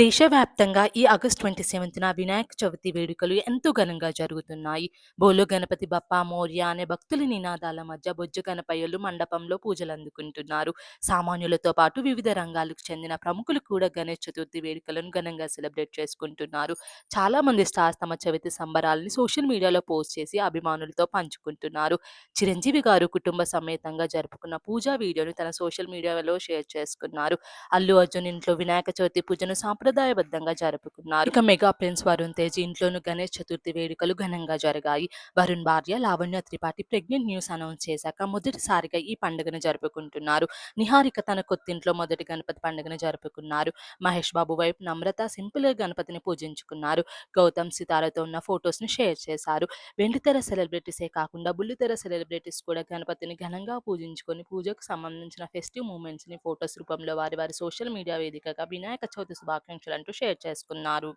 దేశవ్యాప్తంగా ఈ ఆగస్టు 27న వినాయక చవితి వేడుకలు ఎంతో ఘనంగా జరుగుతున్నాయి. బోలో గణపతి బప్పా మోర్య అనే భక్తుల నినాదాల మధ్య బొజ్జ గణపయ్యలు మండపంలో పూజలు అందుకుంటున్నారు సామాన్యులతో పాటు వివిధ రంగాలకు చెందిన ప్రముఖులు కూడా గణేష్ చతుర్థి వేడుకలను ఘనంగా సెలబ్రేట్ చేసుకుంటున్నారు. చాలా మంది స్టార్స్ తమ చవితి సంబరాలని సోషల్ మీడియాలో పోస్ట్ చేసి అభిమానులతో పంచుకుంటున్నారు. చిరంజీవి గారు కుటుంబ సమేతంగా జరుపుకున్న పూజా వీడియోను తన సోషల్ మీడియాలో షేర్ చేసుకున్నారు. అల్లు అర్జున్ ఇంట్లో వినాయక చవితి పూజను సాంప్రదాయబద్ధంగా జరుపుకున్నారు. ఇక మెగా ప్రిన్స్ వరుణ్ తేజ్ ఇంట్లోనూ గణేష్ చతుర్థి వేడుకలు ఘనంగా జరిగాయి. వరుణ్ భార్య Lavanya Tripathi pregnant news announce చేశాక మొదటిసారిగా ఈ పండుగను జరుపుకుంటున్నారు. నిహారిక తన కొత్తింట్లో మొదటి గణపతి పండుగను జరుపుకున్నారు. మహేష్ బాబు వైపు నమ్రత సింపుల్గా గణపతిని పూజించుకున్నారు. గౌతమ్ సితారతో ఉన్న ఫొటోస్ను షేర్ చేశారు. వెండితెర సెలబ్రిటీసే కాకుండా బుల్లితెర సెలబ్రిటీస్ కూడా గణపతిని ఘనంగా పూజించుకొని పూజకు సంబంధించిన ఫెస్టివ్ మూమెంట్స్ని ఫొటోస్ రూపంలో వారి వారి సోషల్ మీడియా వేదికగా వినాయక చవితి శుభాకాంక్ష అంటూ షేర్ చేసుకున్నారు.